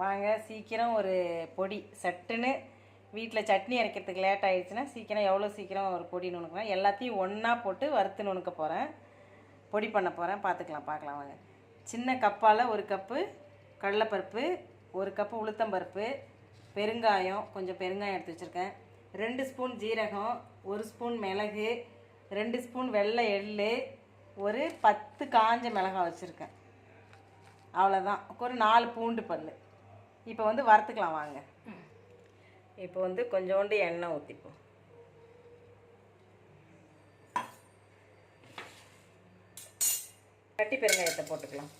வாங்க சீக்கிரம் ஒரு பொடி. சட்டுன்னு வீட்டில் சட்னி அரைக்கிறதுக்கு லேட் ஆகிடுச்சுன்னா சீக்கிரம் எவ்வளோ சீக்கிரம் ஒரு பொடி நுணுக்கலாம். எல்லாத்தையும் ஒன்றா போட்டு வறுத்து நுணுக்க போகிறேன் பொடி பண்ண போகிறேன் பார்த்துக்கலாம் பார்க்கலாம் வாங்க. சின்ன கப்பால் ஒரு கப்பு கடலைப்பருப்பு ஒரு கப்பு உளுத்தம்பருப்பு பெருங்காயம் கொஞ்சம் பெருங்காயம் எடுத்து வச்சுருக்கேன். ரெண்டு ஸ்பூன் ஜீரகம் ஒரு ஸ்பூன் மிளகு ரெண்டு ஸ்பூன் வெள்ளை எள்ளு ஒரு பத்து காஞ்ச மிளகாய் வச்சுருக்கேன். அவ்வளோதான் ஒரு நாலு பூண்டு பல் இப்போ வந்து வறுத்துக்கலாம் வாங்க. இப்போ வந்து கொஞ்சோண்டு எண்ணெய் ஊற்றிப்போம் கட்டி பெருங்காயத்தை போட்டுக்கலாம்.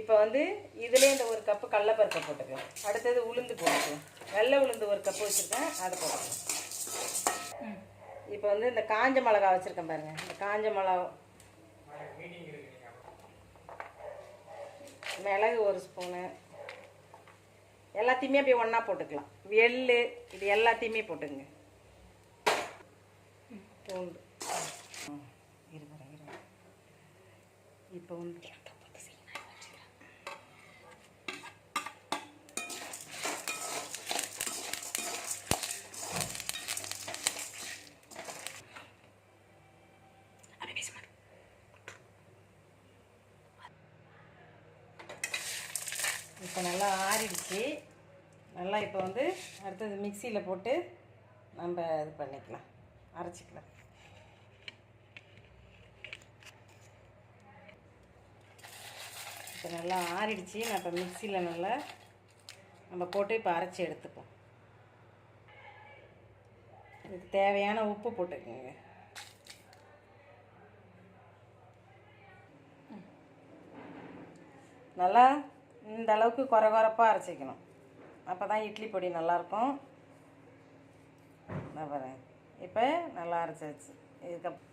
இப்போ வந்து இதுலேயே இந்த ஒரு கப்பு கடலப்பருப்பை போட்டுக்கலாம். அடுத்தது உளுந்து போட்டுக்கலாம். வெள்ளை உளுந்து ஒரு கப்பு வச்சுருக்கேன் அதை போட்டுக்கலாம். இப்போ வந்து இந்த காஞ்ச மிளகா வச்சுருக்கேன் பாருங்கள் இந்த காஞ்ச மிளகா மிளகு ஒரு ஸ்பூனு. எல்லாத்தையுமே அப்படியே ஒன்றா போட்டுக்கலாம். எள் இது எல்லாத்தையுமே போட்டுங்க பூண்டு. ம், இருங்க இப்போ வந்து இப்போ நல்லா ஆறிடுச்சு. நல்லா இப்போ வந்து அடுத்தது மிக்சியில் போட்டு நம்ம இது பண்ணிக்கலாம். அரைச்சிக்கலாம். இப்போ நல்லா ஆறிடுச்சு. நான் இப்போ மிக்சியில் நல்லா நம்ம போட்டு இப்போ அரைச்சி எடுத்துப்போம். இதுக்கு தேவையான உப்பு போட்டுக்கோங்க. நல்லா இந்த அளவுக்கு குறை குறைப்பாக அரைச்சிக்கணும். அப்போ தான் இட்லி பொடி நல்லாயிருக்கும். நான் இப்போ நல்லா அரைச்சாச்சு. இதுக்கப்புறம்